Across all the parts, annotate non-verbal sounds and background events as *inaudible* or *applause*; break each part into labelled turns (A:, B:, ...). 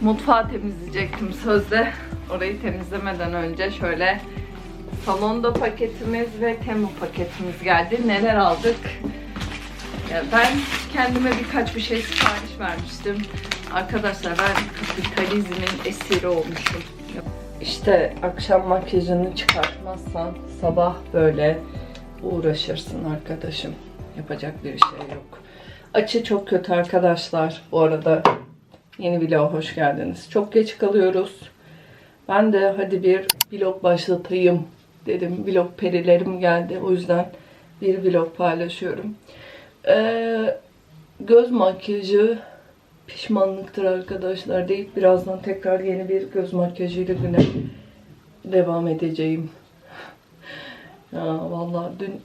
A: Mutfağı temizleyecektim sözde. Orayı temizlemeden önce şöyle salonda paketimiz ve Temu paketimiz geldi. Neler aldık? Ya ben kendime birkaç bir şey sipariş vermiştim. Arkadaşlar ben kapitalizmin esiri olmuşum. İşte akşam makyajını çıkartmazsan sabah böyle uğraşırsın arkadaşım. Yapacak bir şey yok. Açı çok kötü arkadaşlar. Bu arada yeni vloga hoş geldiniz. Çok geç kalıyoruz. Ben de hadi bir vlog başlatayım dedim. Vlog perilerim geldi. O yüzden bir vlog paylaşıyorum. Ee, göz makyajı pişmanlıktır arkadaşlar deyip birazdan tekrar yeni bir göz makyajıyla güne devam edeceğim. *laughs* Ya vallahi dün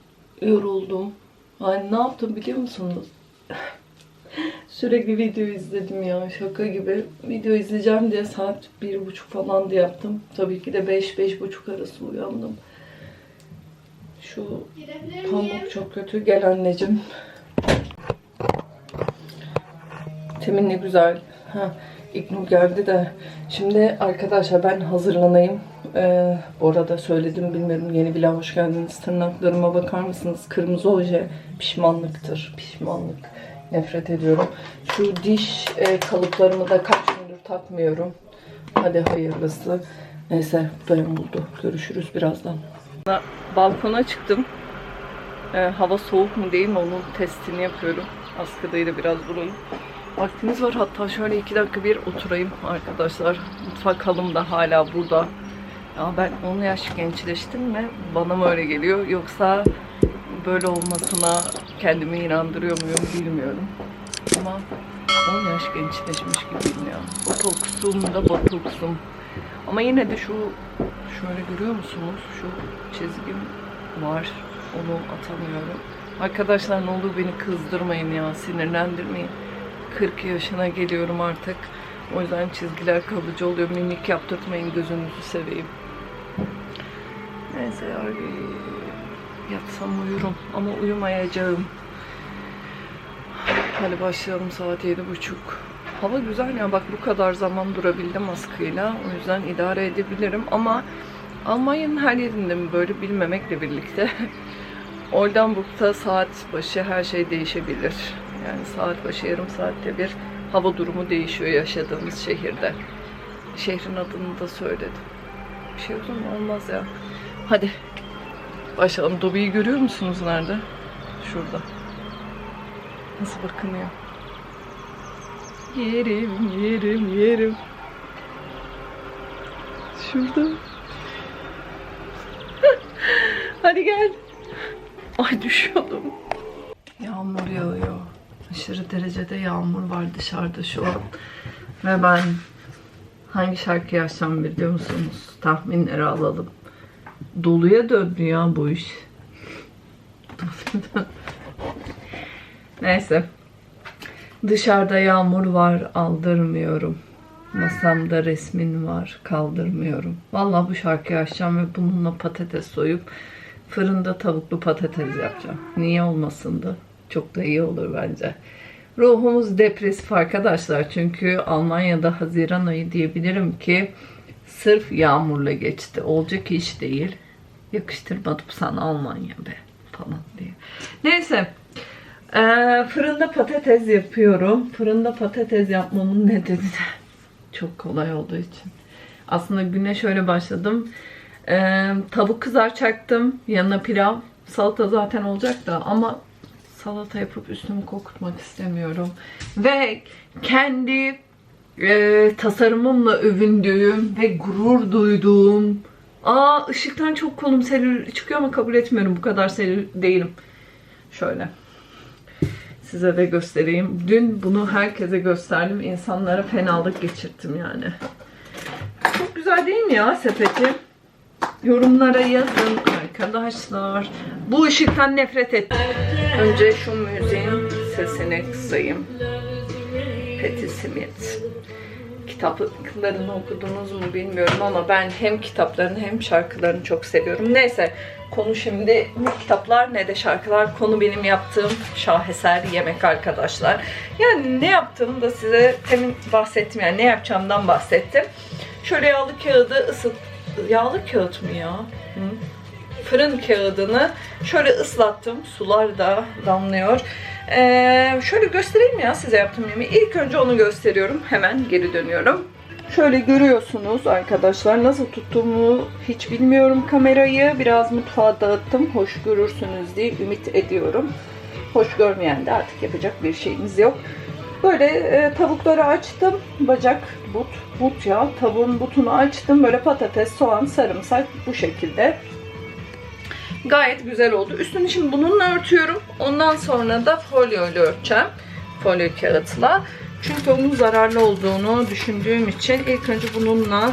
A: yoruldum. Ay ne yaptım biliyor musunuz? *laughs* Sürekli video izledim ya şaka gibi. Video izleyeceğim diye saat bir buçuk falan da yaptım. Tabii ki de beş, beş buçuk arası uyandım. Şu pamuk çok kötü. Gel anneciğim. Temin ne güzel. Ha, İknur geldi de. Şimdi arkadaşlar ben hazırlanayım. Ee, bu arada söyledim bilmiyorum yeni bile hoş geldiniz. Tırnaklarıma bakar mısınız? Kırmızı oje pişmanlıktır. Pişmanlık. Nefret ediyorum. Şu diş e, kalıplarımı da kaç gündür takmıyorum. Hadi hayırlısı. Neyse dayan buldu. Görüşürüz birazdan. Balkona çıktım. Ee, hava soğuk mu değil mi onun testini yapıyorum. Askıdayı da biraz vurayım. Vaktimiz var hatta şöyle iki dakika bir oturayım arkadaşlar. Mutfak halım da hala burada. Ya ben 10 yaş gençleştim mi bana mı öyle geliyor yoksa böyle olmasına kendimi inandırıyor muyum bilmiyorum. Ama 10 yaş gençleşmiş gibiyim ya. Botoksum da botoksum. Ama yine de şu şöyle görüyor musunuz? Şu çizgim var. Onu atamıyorum. Arkadaşlar ne olur beni kızdırmayın ya. Sinirlendirmeyin. 40 yaşına geliyorum artık. O yüzden çizgiler kalıcı oluyor. Mimik yaptırtmayın gözünüzü seveyim. Neyse ya. Yatsam uyurum ama uyumayacağım. Hadi başlayalım saat yedi buçuk. Hava güzel ya bak bu kadar zaman durabildim askıyla. O yüzden idare edebilirim ama Almanya'nın her yerinde mi böyle bilmemekle birlikte *laughs* Oldenburg'da saat başı her şey değişebilir. Yani saat başı yarım saatte bir hava durumu değişiyor yaşadığımız şehirde. Şehrin adını da söyledim. Bir şey olur mu? Olmaz ya. Hadi başlayalım. Dobi'yi görüyor musunuz nerede? Şurada. Nasıl bakınıyor? Yerim, yerim, yerim. Şurada. *laughs* Hadi gel. Ay düşüyordum. Yağmur yağıyor. Aşırı derecede yağmur var dışarıda şu an. Ve ben hangi şarkıyı açsam biliyor musunuz? Tahminleri alalım. Doluya döndü ya bu iş. Neyse. Dışarıda yağmur var aldırmıyorum. Masamda resmin var kaldırmıyorum. Vallahi bu şarkıyı açacağım ve bununla patates soyup fırında tavuklu patates yapacağım. Niye olmasın da? Çok da iyi olur bence. Ruhumuz depresif arkadaşlar. Çünkü Almanya'da Haziran ayı diyebilirim ki sırf yağmurla geçti. Olacak iş değil. Yakıştırmadım sana Almanya be falan diye. Neyse. Ee, fırında patates yapıyorum. Fırında patates yapmamın nedeni de çok kolay olduğu için. Aslında güne şöyle başladım. Ee, tavuk kızartacaktım. Yanına pilav. Salata zaten olacak da ama salata yapıp üstümü kokutmak istemiyorum. Ve kendi e, tasarımımla övündüğüm ve gurur duyduğum Aa ışıktan çok kolum seril çıkıyor ama kabul etmiyorum. Bu kadar seril değilim. Şöyle. Size de göstereyim. Dün bunu herkese gösterdim. İnsanlara fenalık geçirttim yani. Çok güzel değil mi ya sepeti? Yorumlara yazın arkadaşlar. Bu ışıktan nefret et. Önce şu müziğin sesini kısayım. Patti Smith. kitaplarını okudunuz mu bilmiyorum ama ben hem kitaplarını hem şarkılarını çok seviyorum. Neyse konu şimdi ne kitaplar ne de şarkılar. Konu benim yaptığım şaheser yemek arkadaşlar. Yani ne yaptığımı da size temin bahsettim. Yani ne yapacağımdan bahsettim. Şöyle yağlı kağıdı ısıt... Yağlı kağıt mı ya? Hı? Fırın kağıdını şöyle ıslattım. Sular da damlıyor. Ee, şöyle göstereyim ya size yaptığım yemeği. İlk önce onu gösteriyorum. Hemen geri dönüyorum. Şöyle görüyorsunuz arkadaşlar nasıl tuttuğumu hiç bilmiyorum kamerayı. Biraz mutfağa dağıttım. Hoş görürsünüz diye ümit ediyorum. Hoş görmeyen de artık yapacak bir şeyimiz yok. Böyle e, tavukları açtım. Bacak, but, but ya. Tavuğun butunu açtım. Böyle patates, soğan, sarımsak bu şekilde. Gayet güzel oldu. Üstünü şimdi bununla örtüyorum. Ondan sonra da folyo ile örteceğim. Folyo kağıtla. Çünkü onun zararlı olduğunu düşündüğüm için ilk önce bununla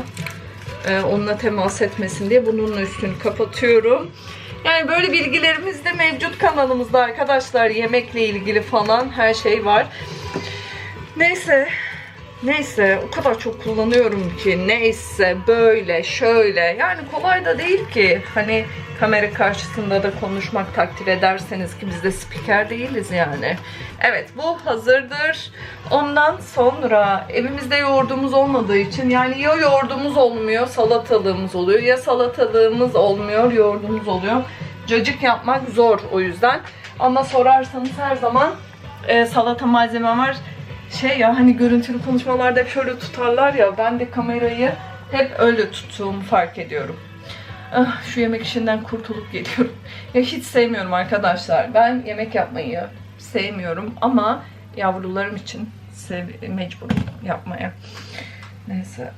A: e, onunla temas etmesin diye bununla üstünü kapatıyorum. Yani böyle bilgilerimiz de mevcut kanalımızda arkadaşlar. Yemekle ilgili falan her şey var. Neyse. Neyse o kadar çok kullanıyorum ki neyse böyle şöyle yani kolay da değil ki hani kamera karşısında da konuşmak takdir ederseniz ki biz de spiker değiliz yani. Evet bu hazırdır. Ondan sonra evimizde yoğurdumuz olmadığı için yani ya yoğurdumuz olmuyor salatalığımız oluyor ya salatalığımız olmuyor yoğurdumuz oluyor. Cacık yapmak zor o yüzden. Ama sorarsanız her zaman e, salata malzemem var şey ya hani görüntülü konuşmalarda hep şöyle tutarlar ya ben de kamerayı hep öyle tuttuğumu fark ediyorum. Ah, şu yemek işinden kurtulup geliyorum. Ya hiç sevmiyorum arkadaşlar. Ben yemek yapmayı sevmiyorum ama yavrularım için sev mecburum yapmaya. Neyse.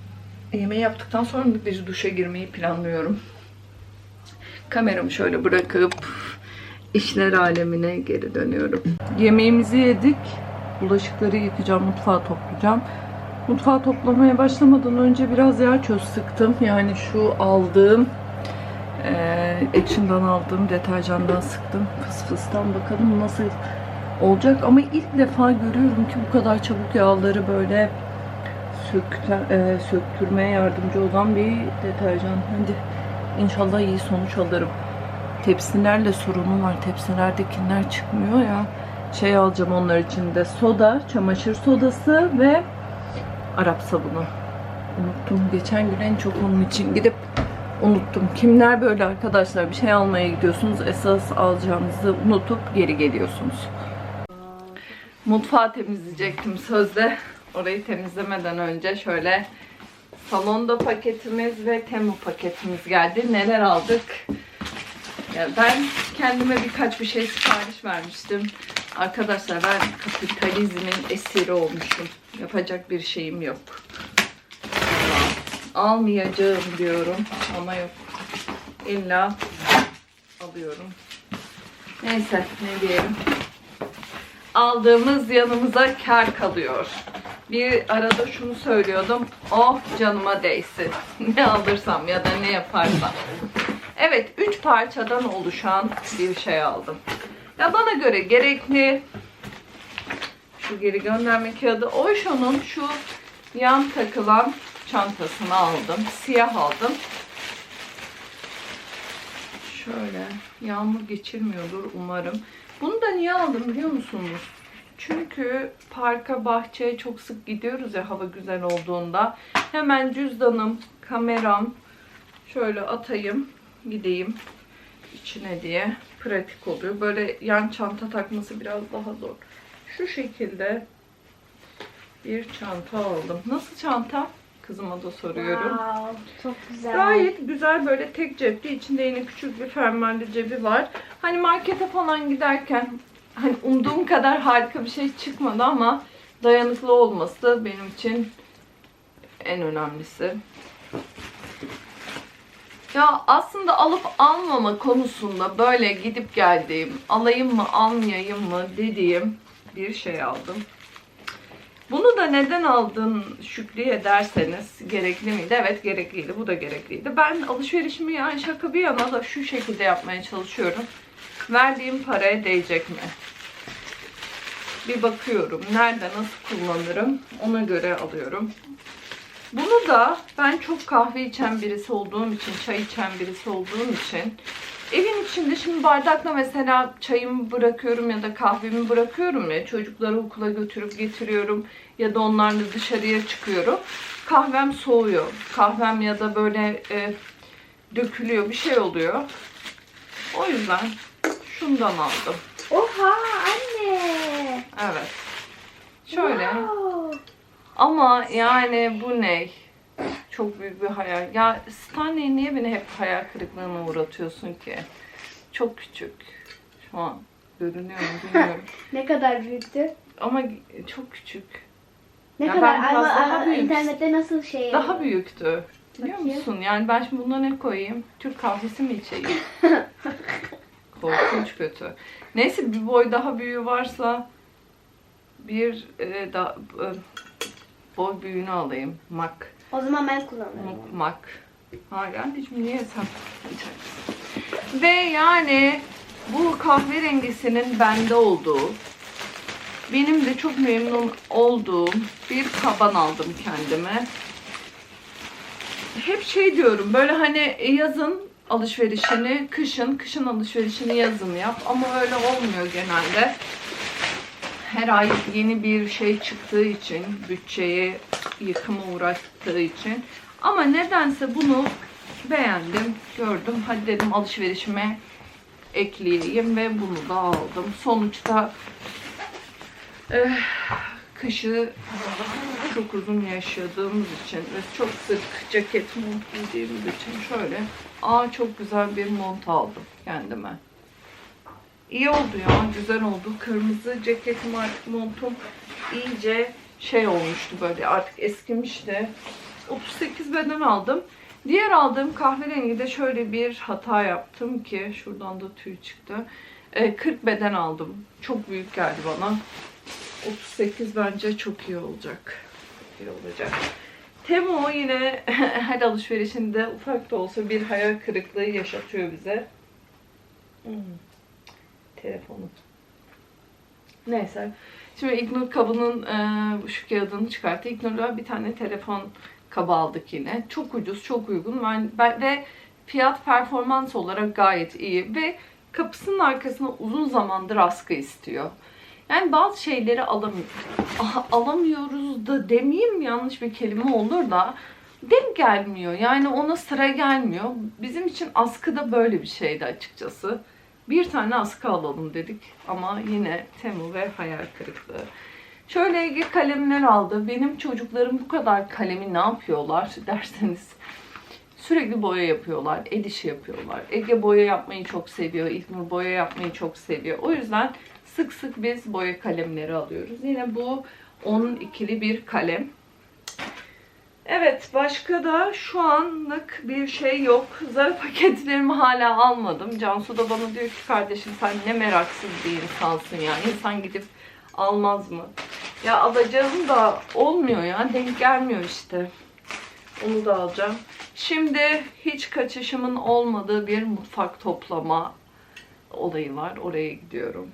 A: Yemeği yaptıktan sonra bir duşa girmeyi planlıyorum. Kameramı şöyle bırakıp işler alemine geri dönüyorum. Yemeğimizi yedik. Bulaşıkları yıkayacağım, mutfağı toplayacağım. Mutfağı toplamaya başlamadan önce biraz yağ çöz sıktım. Yani şu aldığım eee Action'dan aldığım deterjandan sıktım. Fıs fıstan bakalım nasıl olacak. Ama ilk defa görüyorum ki bu kadar çabuk yağları böyle sökte, eee, söktürmeye yardımcı olan bir deterjan. Hadi inşallah iyi sonuç alırım. Tepsilerle sorunum var. Tepsilerdekiler çıkmıyor ya şey alacağım onlar için de soda, çamaşır sodası ve Arap sabunu. Unuttum. Geçen gün en çok onun için gidip unuttum. Kimler böyle arkadaşlar bir şey almaya gidiyorsunuz esas alacağınızı unutup geri geliyorsunuz. Mutfağı temizleyecektim sözde. Orayı temizlemeden önce şöyle salonda paketimiz ve Temu paketimiz geldi. Neler aldık? Ya ben kendime birkaç bir şey sipariş vermiştim. Arkadaşlar ben kapitalizmin esiri olmuşum. Yapacak bir şeyim yok. Almayacağım diyorum ama yok. İlla alıyorum. Neyse ne diyelim. Aldığımız yanımıza kar kalıyor. Bir arada şunu söylüyordum. Oh canıma değsin. *laughs* ne alırsam ya da ne yaparsam. Evet, üç parçadan oluşan bir şey aldım. Ya bana göre gerekli şu geri gönderme kağıdı Oysho'nun şu yan takılan çantasını aldım. Siyah aldım. Şöyle yağmur geçirmiyordur umarım. Bunu da niye aldım biliyor musunuz? Çünkü parka, bahçeye çok sık gidiyoruz ya hava güzel olduğunda. Hemen cüzdanım, kameram şöyle atayım, gideyim içine diye pratik oluyor. Böyle yan çanta takması biraz daha zor. Şu şekilde bir çanta aldım. Nasıl çanta? Kızıma da soruyorum.
B: Wow, çok güzel.
A: Gayet güzel böyle tek cepli. içinde yine küçük bir fermuarlı cebi var. Hani markete falan giderken hani umduğum kadar harika bir şey çıkmadı ama dayanıklı olması benim için en önemlisi. Ya aslında alıp almama konusunda böyle gidip geldiğim, alayım mı almayayım mı dediğim bir şey aldım. Bunu da neden aldın Şükrü'ye derseniz gerekli miydi? Evet gerekliydi. Bu da gerekliydi. Ben alışverişimi yani şaka bir yana da şu şekilde yapmaya çalışıyorum. Verdiğim paraya değecek mi? Bir bakıyorum. Nerede nasıl kullanırım? Ona göre alıyorum. Bunu da ben çok kahve içen birisi olduğum için, çay içen birisi olduğum için evin içinde şimdi bardakla mesela çayımı bırakıyorum ya da kahvemi bırakıyorum ya çocukları okula götürüp getiriyorum ya da onlarla dışarıya çıkıyorum. Kahvem soğuyor. Kahvem ya da böyle e, dökülüyor bir şey oluyor. O yüzden şundan aldım.
B: Oha anne.
A: Evet. Şöyle.
B: Wow.
A: Ama yani bu ne? Çok büyük bir hayal. Ya Stanley niye beni hep hayal kırıklığına uğratıyorsun ki? Çok küçük. Şu an görünüyor mu bilmiyorum. *laughs*
B: Ne kadar büyüktü?
A: Ama çok küçük.
B: Ne
A: Ya
B: kadar ama,
A: daha büyük.
B: internette nasıl şey?
A: Daha büyüktü. Biliyor
B: Bakayım.
A: musun? Yani ben şimdi buna ne koyayım? Türk kahvesi mi içeyim? *laughs* Korkunç kötü. Neyse bir boy daha büyüğü varsa bir e, da, e, boy büyüğünü alayım. Mak.
B: O zaman ben kullanırım.
A: Muk mak. Hala hiç niye hesap Ve yani bu kahverengisinin bende olduğu benim de çok memnun olduğum bir kaban aldım kendime. Hep şey diyorum böyle hani yazın alışverişini kışın, kışın alışverişini yazın yap ama öyle olmuyor genelde. Her ay yeni bir şey çıktığı için, bütçeyi yıkıma uğrattığı için. Ama nedense bunu beğendim, gördüm. Hadi dedim alışverişime ekleyeyim ve bunu da aldım. Sonuçta eh, kışı çok uzun yaşadığımız için ve çok sık ceket mont giydiğimiz için şöyle aa çok güzel bir mont aldım kendime. İyi oldu ya, güzel oldu. Kırmızı ceketim artık montum iyice şey olmuştu böyle artık eskimişti. 38 beden aldım. Diğer aldığım kahverengi de şöyle bir hata yaptım ki şuradan da tüy çıktı. Ee, 40 beden aldım. Çok büyük geldi bana. 38 bence çok iyi olacak. İyi olacak. Temo yine *laughs* her alışverişinde ufak da olsa bir hayal kırıklığı yaşatıyor bize. Hmm. Telefonu. Neyse. Şimdi İlknur kabının e, şu kağıdını çıkarttı. İlknur'la bir tane telefon kabı aldık yine. Çok ucuz, çok uygun. Ben, ben- ve fiyat performans olarak gayet iyi. Ve kapısının arkasına uzun zamandır askı istiyor. Yani bazı şeyleri alam Aha, alamıyoruz da demeyeyim yanlış bir kelime olur da denk gelmiyor. Yani ona sıra gelmiyor. Bizim için askı da böyle bir şeydi açıkçası. Bir tane askı alalım dedik ama yine Temu ve hayal kırıklığı. Şöyle Ege kalemler aldı. Benim çocuklarım bu kadar kalemi ne yapıyorlar *laughs* derseniz sürekli boya yapıyorlar, el işi yapıyorlar. Ege boya yapmayı çok seviyor, İlknur boya yapmayı çok seviyor. O yüzden sık sık biz boya kalemleri alıyoruz. Yine bu onun ikili bir kalem. Evet, başka da şu anlık bir şey yok. Zara paketlerimi hala almadım. Cansu da bana diyor ki kardeşim sen ne meraksız bir insansın ya. İnsan gidip almaz mı? Ya alacağım da olmuyor ya. Denk gelmiyor işte. Onu da alacağım. Şimdi hiç kaçışımın olmadığı bir mutfak toplama olayı var. Oraya gidiyorum.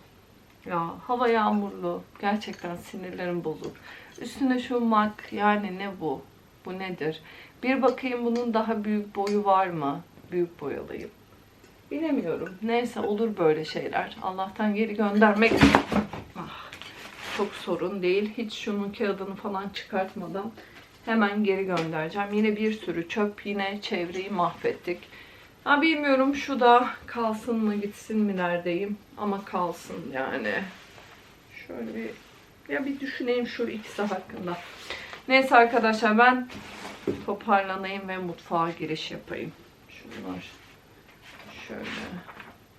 A: Ya hava yağmurlu. Gerçekten sinirlerim bozuk. Üstüne şu mak yani ne bu? Bu nedir? Bir bakayım bunun daha büyük boyu var mı? Büyük boy alayım. Bilemiyorum. Neyse olur böyle şeyler. Allah'tan geri göndermek ah, çok sorun değil. Hiç şunun kağıdını falan çıkartmadan hemen geri göndereceğim. Yine bir sürü çöp. Yine çevreyi mahvettik. Ha bilmiyorum şu da kalsın mı gitsin mi neredeyim. Ama kalsın yani. Şöyle bir ya bir düşüneyim şu ikisi hakkında. Neyse arkadaşlar ben toparlanayım ve mutfağa giriş yapayım. Şunlar şöyle.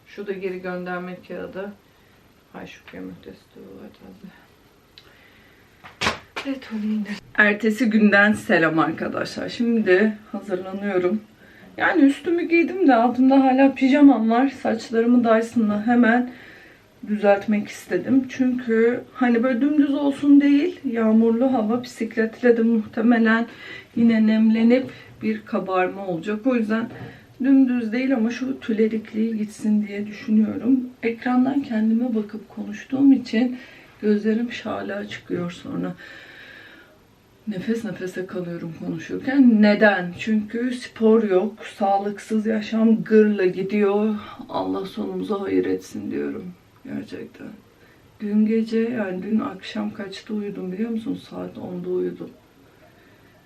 A: Şu da geri gönderme kağıdı. Hay şu kömürtesi Evet Ertesi günden selam arkadaşlar. Şimdi hazırlanıyorum. Yani üstümü giydim de altımda hala pijamam var. Saçlarımı Dyson'la hemen düzeltmek istedim. Çünkü hani böyle dümdüz olsun değil. Yağmurlu hava bisikletle de muhtemelen yine nemlenip bir kabarma olacak. O yüzden dümdüz değil ama şu tülerikliği gitsin diye düşünüyorum. Ekrandan kendime bakıp konuştuğum için gözlerim şala çıkıyor sonra. Nefes nefese kalıyorum konuşurken. Neden? Çünkü spor yok, sağlıksız yaşam gırla gidiyor. Allah sonumuzu hayır etsin diyorum. Gerçekten. Dün gece yani dün akşam kaçta uyudum biliyor musun? Saat 10'da uyudum.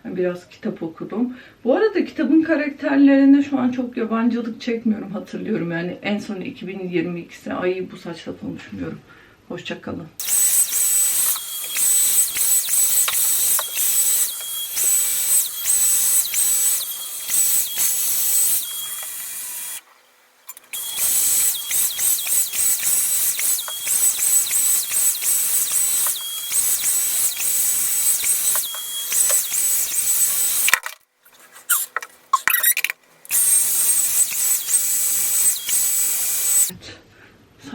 A: Biraz kitap okudum. Bu arada kitabın karakterlerine şu an çok yabancılık çekmiyorum hatırlıyorum. Yani en son 2022'si ay bu saçla konuşmuyorum. Hoşçakalın.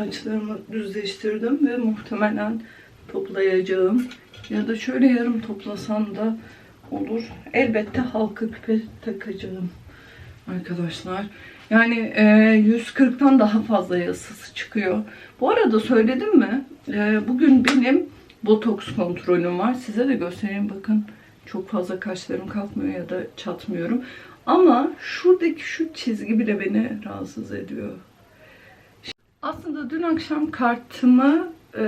A: Saçlarımı düzleştirdim ve muhtemelen toplayacağım. Ya da şöyle yarım toplasam da olur. Elbette halka küpe takacağım arkadaşlar. Yani e, 140'tan daha fazla yasası çıkıyor. Bu arada söyledim mi? E, bugün benim botoks kontrolüm var. Size de göstereyim bakın. Çok fazla kaşlarım kalkmıyor ya da çatmıyorum. Ama şuradaki şu çizgi bile beni rahatsız ediyor. Aslında dün akşam kartımı e,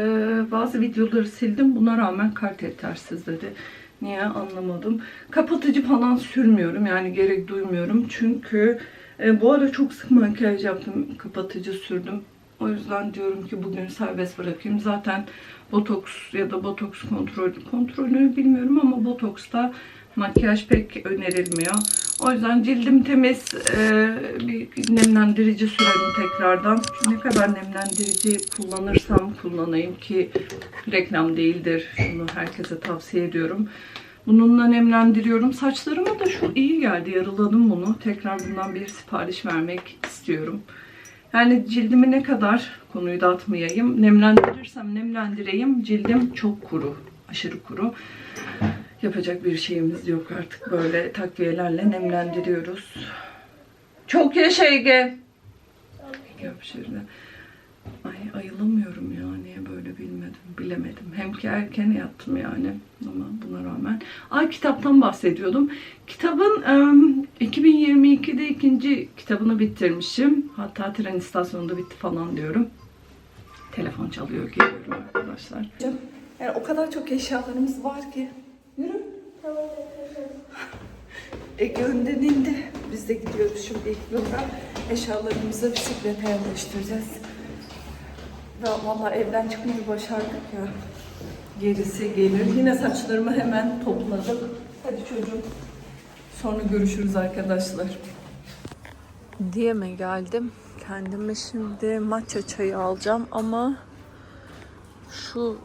A: bazı videoları sildim. Buna rağmen kart yetersiz dedi. Niye anlamadım. Kapatıcı falan sürmüyorum. Yani gerek duymuyorum. Çünkü e, bu ara çok sık makyaj yaptım. Kapatıcı sürdüm. O yüzden diyorum ki bugün serbest bırakayım. Zaten botoks ya da botoks kontrolü kontrolünü bilmiyorum ama botoksta makyaj pek önerilmiyor. O yüzden cildim temiz e, bir nemlendirici sürelim tekrardan. Ne kadar nemlendirici kullanırsam kullanayım ki reklam değildir. Şunu herkese tavsiye ediyorum. Bununla nemlendiriyorum. Saçlarıma da şu iyi geldi. Yarıladım bunu. Tekrar bundan bir sipariş vermek istiyorum. Yani cildimi ne kadar konuyu dağıtmayayım. Nemlendirirsem nemlendireyim. Cildim çok kuru. Aşırı kuru. Yapacak bir şeyimiz yok artık. Böyle takviyelerle nemlendiriyoruz. Çok yaşa Ege. Ege hapşırdı. Ay ayılamıyorum ya. Niye böyle bilmedim. Bilemedim. Hem ki erken yattım yani. Ama buna rağmen. Ay kitaptan bahsediyordum. Kitabın em, 2022'de ikinci kitabını bitirmişim. Hatta tren istasyonunda bitti falan diyorum. Telefon çalıyor geliyorum arkadaşlar. Yani o kadar çok eşyalarımız var ki. Yürü. Ege önden indi. Biz de gidiyoruz şimdi ilk yola. Eşyalarımızı bisiklete yerleştireceğiz. Ve vallahi evden çıkmayı başardık ya. Gerisi gelir. Yine saçlarımı hemen topladım. Hadi çocuğum. Sonra görüşürüz arkadaşlar. Diye mi geldim? Kendime şimdi matcha çayı alacağım ama şu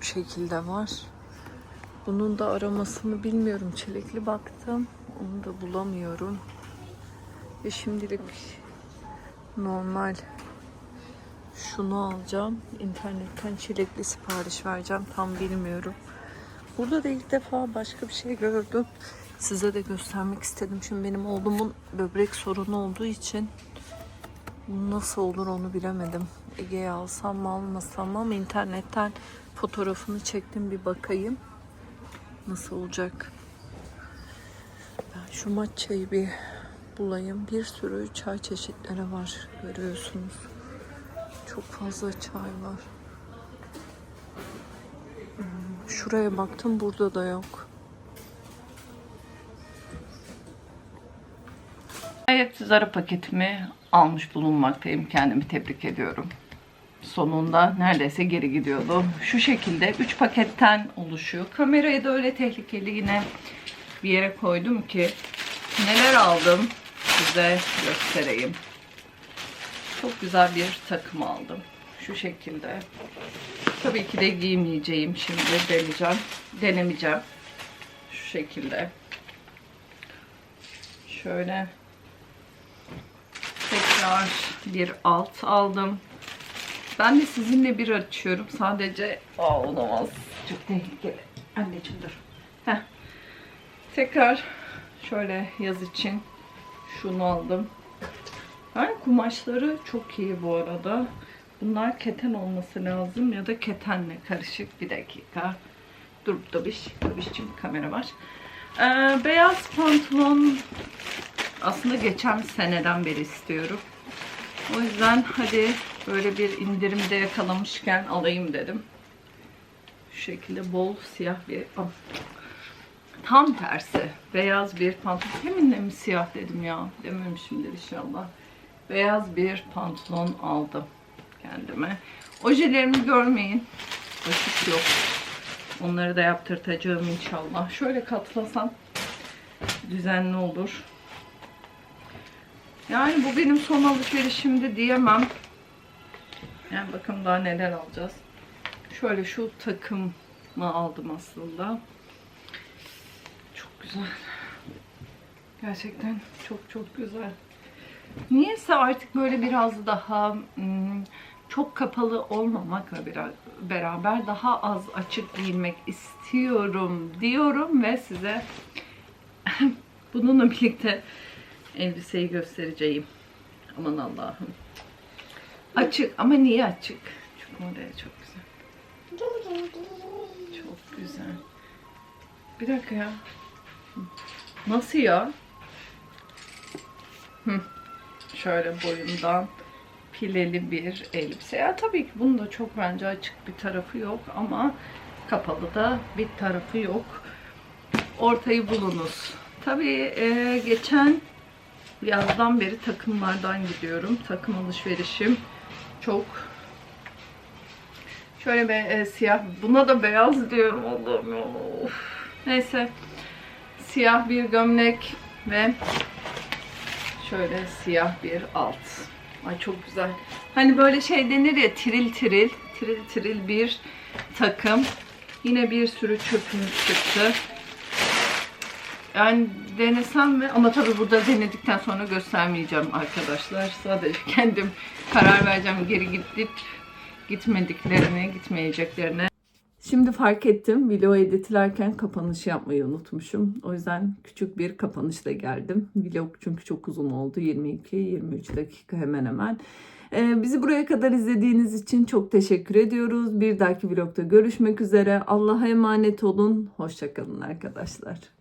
A: şekilde var. Bunun da aramasını bilmiyorum. Çilekli baktım. Onu da bulamıyorum. Ve şimdilik normal şunu alacağım. İnternetten çilekli sipariş vereceğim. Tam bilmiyorum. Burada da ilk defa başka bir şey gördüm. Size de göstermek istedim. Şimdi benim oğlumun böbrek sorunu olduğu için nasıl olur onu bilemedim. Ege'ye alsam mı almasam mı ama internetten fotoğrafını çektim bir bakayım. Nasıl olacak? Ben şu matçayı bir bulayım. Bir sürü çay çeşitleri var görüyorsunuz. Çok fazla çay var. Hmm, Şuraya baktım burada da yok. Gayet Zara paketimi almış bulunmaktayım. Kendimi tebrik ediyorum. Sonunda neredeyse geri gidiyordum. Şu şekilde 3 paketten oluşuyor. Kamerayı da öyle tehlikeli yine bir yere koydum ki neler aldım size göstereyim. Çok güzel bir takım aldım. Şu şekilde. Tabii ki de giymeyeceğim şimdi deneyeceğim. Denemeyeceğim. Şu şekilde. Şöyle tekrar bir alt aldım. Ben de sizinle bir açıyorum. Sadece Aa, olamaz. Çok tehlikeli. Anneciğim dur. Heh. Tekrar şöyle yaz için şunu aldım. Yani kumaşları çok iyi bu arada. Bunlar keten olması lazım ya da ketenle karışık. Bir dakika. Dur tabiş. Tabişçim kamera var. Ee, beyaz pantolon aslında geçen seneden beri istiyorum. O yüzden hadi böyle bir indirimde yakalamışken alayım dedim. Şu şekilde bol siyah bir tam tersi beyaz bir pantolon. Yeminle mi siyah dedim ya dememişimdir inşallah. Beyaz bir pantolon aldım kendime. Ojelerimi görmeyin. Açık yok. Onları da yaptırtacağım inşallah. Şöyle katlasam düzenli olur. Yani bu benim son alışverişimdi diyemem. Yani bakın daha neler alacağız. Şöyle şu takımı aldım aslında. Çok güzel. Gerçekten çok çok güzel. Niyeyse artık böyle biraz daha hmm, çok kapalı olmamakla biraz beraber daha az açık giyinmek istiyorum diyorum ve size *laughs* bununla birlikte elbiseyi göstereceğim. Aman Allah'ım. Açık ama niye açık? Çünkü modeli çok güzel. Çok güzel. Bir dakika ya. Nasıl ya? Şöyle boyundan pileli bir elbise. Ya tabii ki bunun da çok bence açık bir tarafı yok ama kapalı da bir tarafı yok. Ortayı bulunuz. Tabii e, geçen yazdan beri takımlardan gidiyorum. Takım alışverişim çok Şöyle bir e, siyah, buna da beyaz diyorum Allah'ım ya. Neyse, siyah bir gömlek ve şöyle siyah bir alt. Ay çok güzel. Hani böyle şey denir ya tiril tiril, tiril tiril bir takım. Yine bir sürü çöpümüz çıktı. Yani denesem mi? Ama tabii burada denedikten sonra göstermeyeceğim arkadaşlar. Sadece *laughs* kendim karar vereceğim geri gidip gitmediklerine, gitmeyeceklerine. Şimdi fark ettim. Video editlerken kapanış yapmayı unutmuşum. O yüzden küçük bir kapanışla geldim. Vlog çünkü çok uzun oldu. 22-23 dakika hemen hemen. Ee, bizi buraya kadar izlediğiniz için çok teşekkür ediyoruz. Bir dahaki vlogda görüşmek üzere. Allah'a emanet olun. Hoşçakalın arkadaşlar.